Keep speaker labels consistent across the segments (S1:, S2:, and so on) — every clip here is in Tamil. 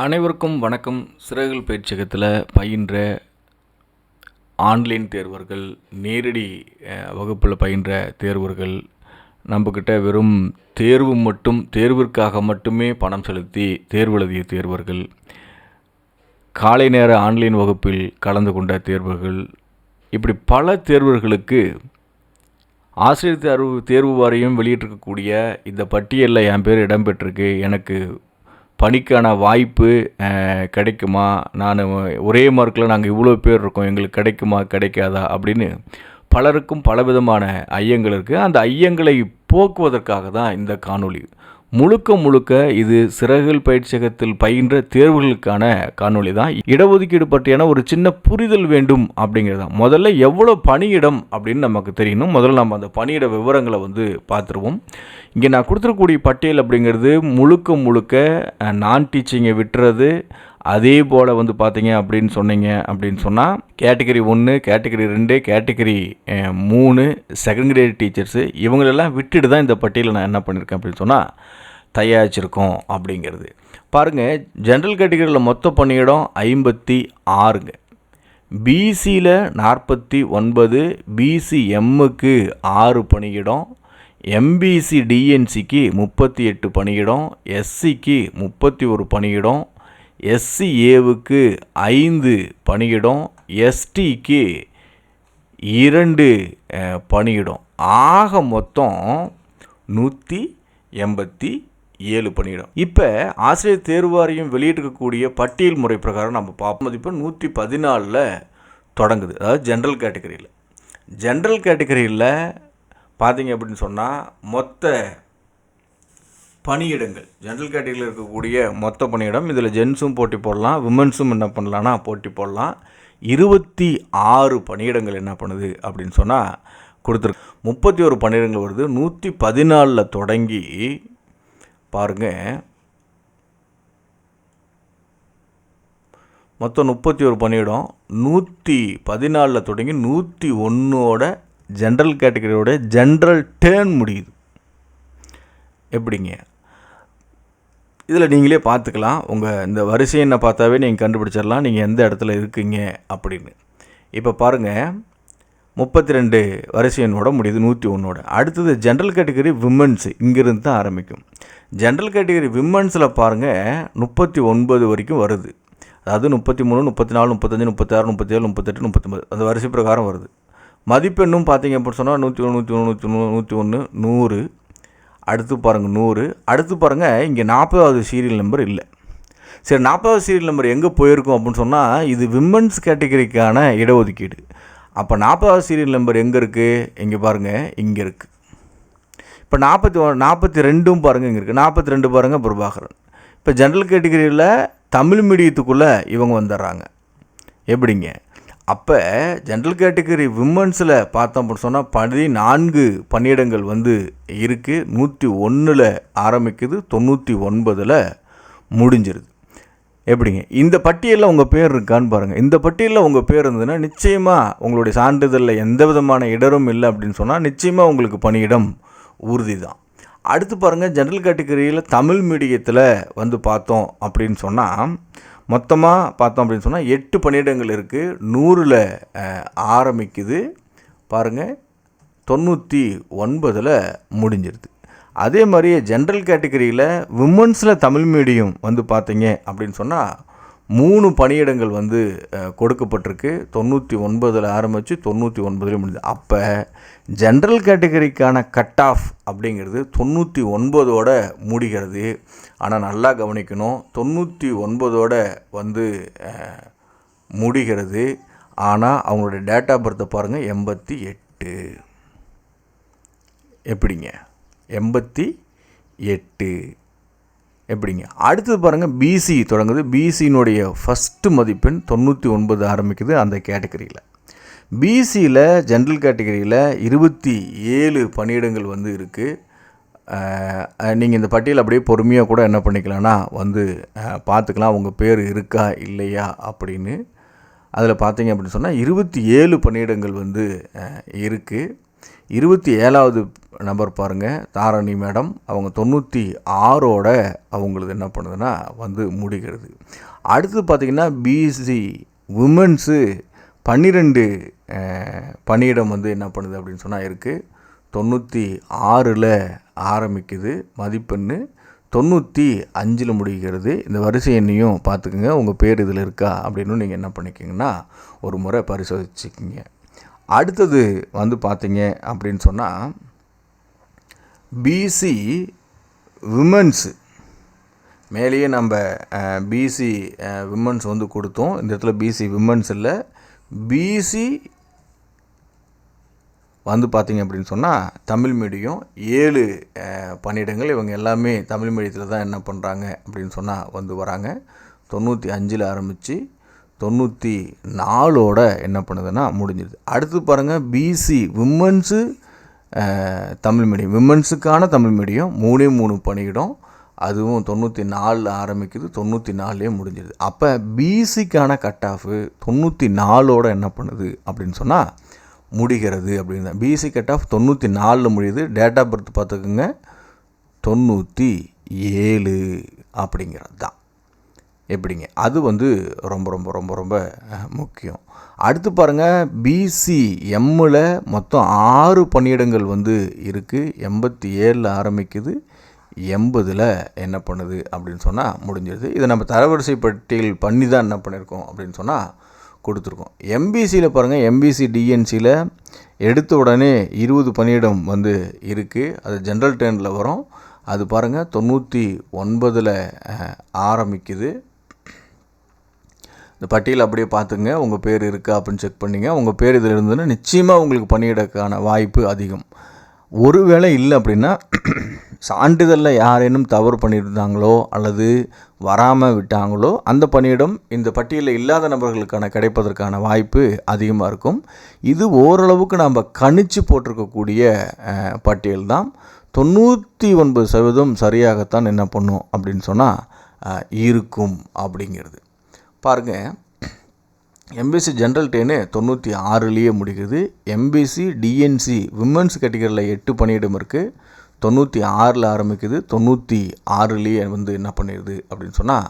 S1: அனைவருக்கும் வணக்கம். சிறகுகள் பயிற்சியகத்தில் பயின்ற ஆன்லைன் தேர்வர்கள் நேரடி வகுப்பில் பயின்ற தேர்வர்கள் நம்மக்கிட்ட வெறும் தேர்வு மட்டும் தேர்விற்காக மட்டுமே பணம் செலுத்தி தேர்வு எழுதிய தேர்வர்கள் காலை நேர ஆன்லைன் வகுப்பில் கலந்து கொண்ட தேர்வர்கள் இப்படி பல தேர்வர்களுக்கு ஆசிரியர் தேர்வு தேர்வு வாரியம் வெளியிட்டிருக்கக்கூடிய இந்த பட்டியலில் என் பேர் இடம்பெற்றிருக்கு எனக்கு பணிக்கான வாய்ப்பு கிடைக்குமா? நான் ஒரே மார்க்கில் நாங்கள் இவ்வளோ பேர் இருக்கோம் எங்களுக்கு கிடைக்குமா கிடைக்காதா? அப்படின்னு பலருக்கும் பலவிதமான ஐயங்கள் இருக்குது அந்த ஐயங்களை போக்குவதற்காக தான் இந்த காணொளி முழுக்க முழுக்க இது சிறகுகள் பயிற்சியகத்தில் பயின்ற தேர்வுகளுக்கான காணொளி தான். இடஒதுக்கீடு பற்றியான ஒரு சின்ன புரிதல் வேண்டும் அப்படிங்கிறது தான். முதல்ல எவ்வளோ பணியிடம் அப்படின்னு நமக்கு தெரியணும். முதல்ல நம்ம அந்த பணியிட விவரங்களை வந்து பார்த்துருவோம். இங்கே நான் கொடுத்துருக்கக்கூடிய பட்டியல் அப்படிங்கிறது முழுக்க முழுக்க நான் டீச்சிங்கை விட்டுறது அதே போல் வந்து பார்த்தீங்க அப்படின்னு சொன்னீங்க அப்படின்னு சொன்னால் கேட்டகரி ஒன்று கேட்டகரி ரெண்டு கேட்டகரி மூணு செகண்ட் கிரேட் டீச்சர்ஸு இவங்களெல்லாம் விட்டுட்டு தான் இந்த பட்டியலை நான் என்ன பண்ணியிருக்கேன் அப்படின்னு சொன்னால் தயாரிச்சிருக்கோம் அப்படிங்கிறது. பாருங்கள் ஜென்ரல் கேட்டகரியில் மொத்த பணியிடம் ஐம்பத்தி ஆறுங்க. பிசியில் நாற்பத்தி ஒன்பது பிசிஎம்முக்கு ஆறு பணியிடம் எம்பிசி டிஎன்சிக்கு முப்பத்தி எட்டு பணியிடம் எஸ்சிக்கு முப்பத்தி ஒரு பணியிடம் எஸ்சிஏவுக்கு ஐந்து பணியிடம் எஸ்டிக்கு இரண்டு பணியிடம். ஆக மொத்தம் நூற்றி எண்பத்தி ஏழு பணியிடம். இப்போ ஆசிரியர் தேர்வு வாரியம் வெளியிட்டிருக்கக்கூடிய பட்டியல் முறை பிரகாரம் நம்ம பார்ப்போம். மதிப்பு நூற்றி பதினாலில் தொடங்குது. அதாவது ஜென்ரல் கேட்டகரியில் ஜென்ரல் கேட்டகரியில் பார்த்தீங்க அப்படின்னு சொன்னால் மொத்த பணியிடங்கள். ஜென்ரல் கேட்டகரியில் இருக்கக்கூடிய மொத்த பணியிடம் இதில் ஜென்ஸும் போட்டி போடலாம் விமன்ஸும் என்ன பண்ணலான்னா போட்டி போடலாம். இருபத்தி ஆறு பணியிடங்கள் என்ன பண்ணுது அப்படின்னு சொன்னால் கொடுத்துருக்கு முப்பத்தி ஒரு பணியிடங்கள் வருது. நூற்றி பதினாலில் தொடங்கி பாருங்கள் மொத்தம் முப்பத்தி ஒரு பணியிடம் நூற்றி பதினாலில் தொடங்கி நூற்றி ஒன்றோட ஜென்ரல் கேட்டகரியோட ஜென்ரல் டேர்ன் முடியுது. எப்படிங்க? இதில் நீங்களே பார்த்துக்கலாம். உங்கள் இந்த வரிசை என்ன பார்த்தாவே நீங்கள் கண்டுபிடிச்சிடலாம். நீங்கள் எந்த இடத்துல இருக்கீங்க அப்படின்னு. இப்போ பாருங்கள் முப்பத்தி ரெண்டு வரிசை எண்ணோட முடியுது நூற்றி ஒன்றோட அடுத்தது ஜென்ரல் கேட்டகரி விமன்ஸ் இங்கேருந்து தான் ஆரம்பிக்கும். ஜென்ரல் கேட்டகரி விமன்ஸில் பாருங்கள் முப்பத்தி ஒன்பது வரைக்கும் வருது. அதாவது முப்பத்தி மூணு முப்பத்தி நாலு முப்பத்தஞ்சு முப்பத்தாறு முப்பத்தேழு முப்பத்தெட்டு முப்பத்தொம்பது அந்த வரிசை பிரகாரம் வருது. மதிப்பெண்ணும் பார்த்தீங்க அப்படின்னு சொன்னால் நூற்றி ஒன்று நூற்றி ஒன்று நூற்றி ஒன்று நூற்றி ஒன்று நூறு அடுத்து பாருங்கள் நூறு. அடுத்து பாருங்கள் இங்கே நாற்பதாவது சீரியல் நம்பர் இல்லை. சரி நாற்பதாவது சீரியல் நம்பர் எங்கே போயிருக்கோம் அப்படின்னு சொன்னால் இது விமன்ஸ் கேட்டகரிக்கான இடஒதுக்கீடு. அப்போ நாற்பதாவது சீரியல் நம்பர் எங்கே இருக்குது இங்கே பாருங்கள் இங்கே இருக்குது இப்போ நாற்பத்தி ஒ நாற்பத்தி ரெண்டும் பாருங்கள் இங்கே இருக்குது நாற்பத்தி ரெண்டு பாருங்கள் பிரபாகரன். இப்போ ஜென்ரல் கேட்டகரியில் தமிழ் மீடியத்துக்குள்ளே இவங்க வந்துடுறாங்க எப்படிங்க? அப்போ ஜென்ரல் கேட்டகரி விமன்ஸில் பார்த்தோம் அப்படின்னு சொன்னால் பதினான்கு பணியிடங்கள் வந்து இருக்குது நூற்றி ஒன்றில் ஆரம்பிக்குது தொண்ணூற்றி ஒன்பதில் முடிஞ்சிருது. எப்படிங்க? இந்த பட்டியலில் உங்கள் பேர் இருக்கான்னு பாருங்கள் இந்த பட்டியலில் உங்கள் பேர் இருந்ததுன்னா நிச்சயமாக உங்களுடைய சான்றிதழில் எந்த விதமான இடரும் இல்லை அப்படின்னு சொன்னால் நிச்சயமாக உங்களுக்கு பணியிடம் உறுதி தான் அடுத்து பாருங்கள் ஜென்ரல் கேட்டகரியில் தமிழ் மீடியத்தில் வந்து பார்த்தோம் அப்படின்னு சொன்னால் மொத்தமாக பார்த்தோம் அப்படின்னு சொன்னால் எட்டு பணியிடங்கள் இருக்குது நூறில் ஆரம்பிக்குது. பாருங்கள் தொண்ணூற்றி ஒன்பதில் முடிஞ்சிருது. அதே மாதிரியே ஜென்ரல் கேட்டகரியில் விமன்ஸில் தமிழ் மீடியம் வந்து பார்த்தீங்க அப்படின்னு சொன்னால் மூணு பணியிடங்கள் வந்து கொடுக்கப்பட்டிருக்கு. தொண்ணூற்றி ஒன்பதில் ஆரம்பித்து தொண்ணூற்றி ஒன்பதில் முடிஞ்சது. அப்போ ஜென்ரல் கேட்டகரிக்கான கட் ஆஃப் அப்படிங்கிறது தொண்ணூற்றி ஒன்பதோட முடிகிறது. ஆனால் நல்லா கவனிக்கணும். தொண்ணூற்றி ஒன்பதோட வந்து முடிகிறது. ஆனால் அவங்களுடைய டேட் ஆஃப் பர்த்தை பாருங்கள் எண்பத்தி எட்டு. எப்படிங்க? எண்பத்தி எட்டு. எப்படிங்க? அடுத்தது பாருங்கள் பிசி தொடங்குது. பிசியினுடைய ஃபஸ்ட்டு மதிப்பெண் தொண்ணூற்றி ஒன்பது ஆரம்பிக்குது அந்த கேட்டகரியில் பிசியில் ஜென்ரல் கேட்டகரியில் இருபத்தி ஏழு பணியிடங்கள் வந்து இருக்குது நீங்கள் இந்த பட்டியல் அப்படியே பொறுமையாக கூட என்ன பண்ணிக்கலாம்னா வந்து பார்த்துக்கலாம். உங்கள் பேர் இருக்கா இல்லையா அப்படின்னு. அதில் பார்த்தீங்க அப்படின்னு சொன்னால் இருபத்தி ஏழு பணியிடங்கள் வந்து இருக்குது இருபத்தி ஏழாவது நம்பர் பாருங்கள் தாரணி மேடம் அவங்க தொண்ணூற்றி ஆறோட அவங்களது என்ன பண்ணுதுன்னா வந்து முடிகிறது அடுத்து பார்த்திங்கன்னா பிசி உமன்ஸு பன்னிரெண்டு பணியிடம் வந்து என்ன பண்ணுது அப்படின்னு சொன்னால் இருக்குது தொண்ணூற்றி ஆறில் ஆரம்பிக்குது. மதிப்பெண்ணு தொண்ணூற்றி அஞ்சில் முடிகிறது. இந்த வரிசை எண்ணையும் பார்த்துக்குங்க உங்கள் பேர் இதில் இருக்கா அப்படின்னு நீங்கள் என்ன பண்ணிக்கிங்கன்னா ஒரு முறை பரிசோதிச்சுக்கிங்க. அடுத்தது வந்து பார்த்தீங்க அப்படின்னு சொன்னால் பிசி விமன்ஸு மேலேயே நம்ம பிசி விமன்ஸ் வந்து கொடுத்தோம். இந்த இடத்துல பிசி விமன்ஸ் இல்லை. பிசி வந்து பார்த்திங்க அப்படின்னு சொன்னால் தமிழ் மீடியம் ஏழு பணியிடங்கள். இவங்க எல்லாமே தமிழ் மீடியத்தில் தான் என்ன பண்ணுறாங்க அப்படின்னு சொன்னால் வந்து வராங்க. தொண்ணூற்றி அஞ்சில் ஆரம்பித்து தொண்ணூற்றி நாலோட என்ன பண்ணுதுன்னா முடிஞ்சிருது. அடுத்து பாருங்கள் பிசி விமன்ஸு தமிழ் மீடியம் விமன்ஸுக்கான தமிழ் மீடியம் மூணே மூணு பணியிடம். அதுவும் தொண்ணூற்றி நாலில் ஆரம்பிக்குது தொண்ணூற்றி நாலுலேயே முடிஞ்சிருது. அப்போ பிசிக்கான கட் ஆஃபு தொண்ணூற்றி நாலோட என்ன பண்ணுது அப்படின்னு சொன்னால் முடிகிறது அப்படின்னு தான் பிசி கட் ஆஃப் தொண்ணூற்றி நாலில் முடியுது. டேட் ஆஃப் பர்த் பார்த்துக்குங்க. தொண்ணூற்றி ஏழு அப்படிங்கிறது தான் எப்படிங்க? அது வந்து ரொம்ப ரொம்ப ரொம்ப ரொம்ப முக்கியம். அடுத்து பாருங்கள் பிசி எம்மில் மொத்தம் ஆறு பணியிடங்கள் வந்து இருக்குது எண்பத்தி ஏழில் ஆரம்பிக்குது. எண்பதில் என்ன பண்ணுது அப்படின்னு சொன்னால் முடிஞ்சிருது. இதை நம்ம தரவரிசை பட்டியல் பண்ணி தான் என்ன பண்ணியிருக்கோம் அப்படின்னு சொன்னால் கொடுத்துருக்கோம். எம்பிசியில் பாருங்கள் எம்பிசி டிஎன்சியில் எடுத்த உடனே இருபது பணியிடம் வந்து இருக்குது அது ஜென்ரல் ட்ரெயினில் வரும். அது பாருங்கள் தொண்ணூற்றி ஒன்பதில் ஆரம்பிக்குது. இந்த பட்டியல் அப்படியே பார்த்துங்க. உங்கள் பேர் இருக்கா அப்படின்னு செக் பண்ணிங்க. உங்கள் பேர் இதில் இருந்ததுன்னா நிச்சயமாக உங்களுக்கு பணியிடக்கான வாய்ப்பு அதிகம். ஒருவேளை இல்லை அப்படின்னா சான்றிதழில் யாரேனும் தவறு பண்ணியிருந்தாங்களோ அல்லது வராமல் விட்டாங்களோ அந்த பணியிடம் இந்த பட்டியலில் இல்லாத நபர்களுக்கான கிடைப்பதற்கான வாய்ப்பு அதிகமாக இருக்கும். இது ஓரளவுக்கு நாம் கணிச்சு போட்டிருக்கக்கூடிய பட்டியல் தான். தொண்ணூற்றி ஒன்பது சதவீதம் சரியாகத்தான் என்ன பண்ணும் அப்படின்னு சொன்னால் இருக்கும் அப்படிங்கிறது. பாருங்கள் எம்பிசி ஜென்ரல் டென்னு தொண்ணூற்றி ஆறுலேயே முடிக்குது. எம்பிசி டிஎன்சி விமன்ஸ் கேட்டகரியில் எட்டு பணியிடம் இருக்குது தொண்ணூற்றி ஆறில் ஆரம்பிக்குது. தொண்ணூற்றி ஆறுலேயே வந்து என்ன பண்ணிடுது அப்படின்னு சொன்னால்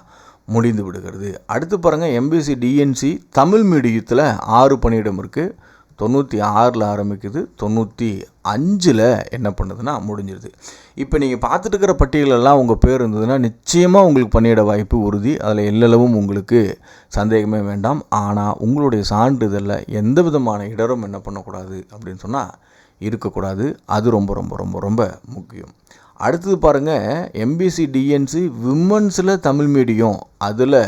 S1: முடிந்து விடுகிறது. அடுத்து பாருங்கள் எம்பிசி டிஎன்சி தமிழ் மீடியத்தில் ஆறு பணியிடம் இருக்குது தொண்ணூற்றி ஆறில் ஆரம்பிக்குது தொண்ணூற்றி அஞ்சில் என்ன பண்ணுதுன்னா முடிஞ்சிருது. இப்போ நீங்கள் பார்த்துட்டு இருக்கிற பட்டியலெல்லாம் உங்கள் பேர் இருந்ததுன்னா நிச்சயமாக உங்களுக்கு பணியிட வாய்ப்பு உறுதி. அதில் எல்லளவும் உங்களுக்கு சந்தேகமே வேண்டாம். ஆனால் உங்களுடைய சான்றிதழில் எந்த விதமான இடரும் என்ன பண்ணக்கூடாது அப்படின்னு சொன்னால் இருக்கக்கூடாது. அது ரொம்ப ரொம்ப ரொம்ப ரொம்ப முக்கியம். அடுத்தது பாருங்கள் எம்பிசி டிஎன்சி விமன்ஸில் தமிழ் மீடியம் அதில்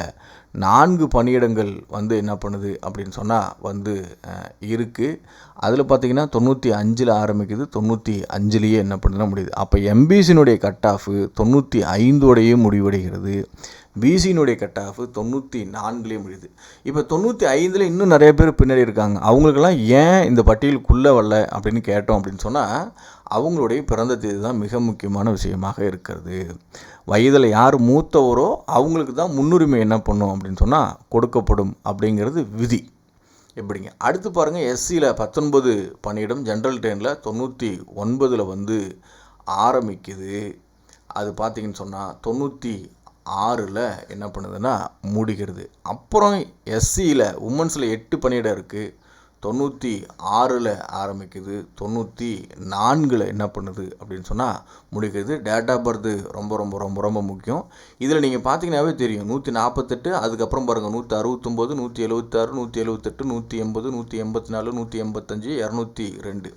S1: நான்கு பணியிடங்கள் வந்து என்ன பண்ணுது அப்படின்னு சொன்னால் வந்து இருக்குது அதில் பார்த்தீங்கன்னா தொண்ணூற்றி அஞ்சில் ஆரம்பிக்குது தொண்ணூற்றி அஞ்சுலேயே என்ன பண்ணுதுன்னா முடியுது. அப்போ எம்பிசினுடைய கட் ஆஃபு தொண்ணூற்றி ஐந்தோடையே முடிவடைகிறது. பிசியினுடைய கட் ஆஃப் தொண்ணூற்றி நான்குலேயே முடியுது. இப்போ தொண்ணூற்றி ஐந்தில் இன்னும் நிறைய பேர் பின்னாடி இருக்காங்க. அவங்களுக்கெல்லாம் ஏன் இந்த பட்டியலுக்குள்ளே வரல அப்படின்னு கேட்டோம் அப்படின்னு சொன்னால் அவங்களுடைய பிறந்த தேதி தான் மிக முக்கியமான விஷயமாக இருக்கிறது. வயதில் யார் மூத்தவரோ அவங்களுக்கு தான் முன்னுரிமை என்ன பண்ணும் அப்படின்னு சொன்னால் கொடுக்கப்படும் அப்படிங்கிறது விதி. எப்படிங்க? அடுத்து பாருங்கள் எஸ்சியில் பத்தொன்பது பணியிடம் ஜென்ரல் ட்ரெயினில் தொண்ணூற்றி ஒன்பதில் வந்து ஆரம்பிக்குது. அது பார்த்தீங்கன்னு சொன்னால் தொண்ணூற்றி ஆறில் என்ன பண்ணுதுன்னா முடிக்கிறது. அப்புறம் எஸ்சியில் உமன்ஸில் எட்டு பணியிடம் இருக்குது தொண்ணூற்றி ஆறில் ஆரம்பிக்குது. தொண்ணூற்றி நான்கில் என்ன பண்ணுது அப்படின்னு சொன்னால் முடிக்கிறது. டேட் ஆஃப் பர்த்து ரொம்ப ரொம்ப ரொம்ப ரொம்ப முக்கியம். இதில் நீங்கள் பார்த்தீங்கன்னாவே தெரியும். நூற்றி நாற்பத்தெட்டு அதுக்கப்புறம் பாருங்கள் நூற்றி அறுபத்தொம்போது நூற்றி எழுபத்தாறு நூற்றி எழுபத்தெட்டு நூற்றி எண்பது நூற்றி எண்பத்தி நாலு நூற்றி எண்பத்தஞ்சு இரநூத்தி ரெண்டு.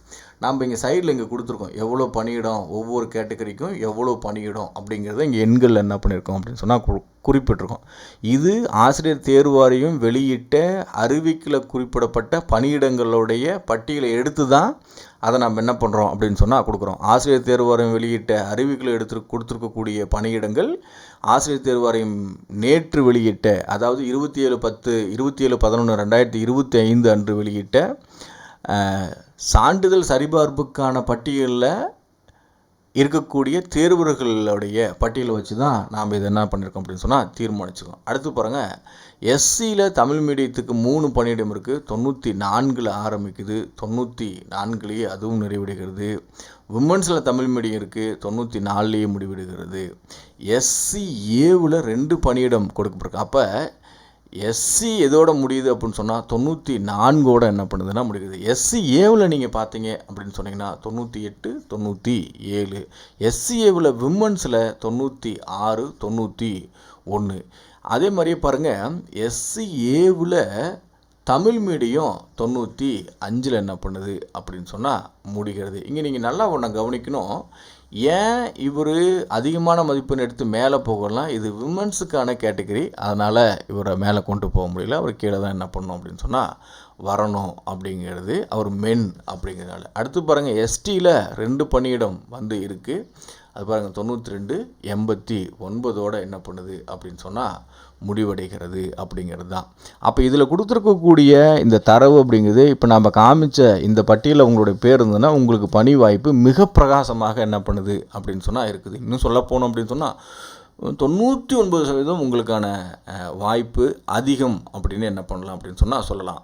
S1: நாம் இங்கே சைடில் இங்கே கொடுத்துருக்கோம். எவ்வளோ பணியிடம் ஒவ்வொரு கேட்டகரிக்கும் எவ்வளோ பணியிடம் அப்படிங்கிறத இங்கே எண்கள் என்ன பண்ணியிருக்கோம் அப்படின்னு சொன்னால் கு குறிப்பிட்டிருக்கோம். இது ஆசிரியர் தேர்வாரியம் வெளியிட்ட அறிவிக்கல குறிப்பிடப்பட்ட பணியிடங்களுடைய பட்டியலை எடுத்து தான் அதை நம்ம என்ன பண்ணுறோம் அப்படின்னு சொன்னால் கொடுக்குறோம். ஆசிரியர் தேர்வாரியம் வெளியிட்ட அறிவிக்கலை எடுத்து கொடுத்துருக்கக்கூடிய பணியிடங்கள் ஆசிரியர் தேர்வாரியம் நேற்று வெளியிட்ட அதாவது இருபத்தி ஏழு பத்து இருபத்தி ஏழு பதினொன்று ரெண்டாயிரத்தி இருபத்தி ஐந்து அன்று வெளியிட்ட சான்றிதழ் சரிபார்ப்புக்கான பட்டியலில் இருக்கக்கூடிய தேர்வர்களுடைய பட்டியலை வச்சு தான் நாம் இதை என்ன பண்ணியிருக்கோம் அப்படின்னு சொன்னால் தீர்மானிச்சுக்கோம். அடுத்து பாருங்கள் எஸ்சியில் தமிழ் மீடியத்துக்கு மூணு பணியிடம் இருக்குது தொண்ணூற்றி நான்கில் ஆரம்பிக்குது. தொண்ணூற்றி நான்குலேயே அதுவும் நிறைவடைகிறது. விமன்ஸில் தமிழ் மீடியம் இருக்குது தொண்ணூற்றி நாலுலேயே முடிவெடுகிறது. எஸ்சி ஏவில் ரெண்டு பணியிடம் கொடுக்கப்பட்டிருக்கு. அப்போ எஸ்சி எதோட முடியுது அப்படின்னு சொன்னால் தொண்ணூற்றி நான்கோட என்ன பண்ணுதுன்னா முடியுது. எஸ்சி ஏவில் நீங்கள் பார்த்தீங்க அப்படின்னு சொன்னீங்கன்னா தொண்ணூற்றி எட்டு தொண்ணூற்றி ஏழு. எஸ்சி ஏவில் விமன்ஸில் தொண்ணூற்றி ஆறு தொண்ணூற்றி ஒன்று அதே மாதிரியே பாருங்கள் எஸ்சி ஏவில் தமிழ் மீடியம் தொண்ணூற்றி அஞ்சில் என்ன பண்ணுது அப்படின்னு சொன்னால் முடிகிறது. இங்கே நீங்கள் நல்லா ஒன்றை கவனிக்கணும். ஏன் இவர் அதிகமான மதிப்பெண் எடுத்து மேலே போகலாம்? இது விமன்ஸுக்கான கேட்டகரி அதனால் இவரை மேலே கொண்டு போக முடியல. அவர் கீழே தான் என்ன பண்ணணும் அப்படின்னு சொன்னால் வரணும் அப்படிங்கிறது. அவர் மென் அப்படிங்கிறதுனால. அடுத்து பாருங்கள் எஸ்டியில் ரெண்டு பணியிடம் வந்து இருக்குது அது பாருங்கள் தொண்ணூற்றி ரெண்டு எண்பத்தி ஒன்பதோட என்ன பண்ணுது அப்படின்னு சொன்னால் முடிவடைகிறது அப்படிங்கிறது தான். அப்போ இதில் கொடுத்துருக்கக்கூடிய இந்த தரவு அப்படிங்கிறது இப்போ நம்ம காமிச்ச இந்த பட்டியலில் உங்களுடைய பேர் இருந்ததுன்னா உங்களுக்கு பணி வாய்ப்பு மிக பிரகாசமாக என்ன பண்ணுது அப்படின்னு சொன்னால் இருக்குது. இன்னும் சொல்ல போனோம் அப்படின்னு சொன்னால் தொண்ணூற்றி ஒன்பது சதவீதம் உங்களுக்கான வாய்ப்பு அதிகம் அப்படின்னு என்ன பண்ணலாம் அப்படின்னு சொன்னால் சொல்லலாம்.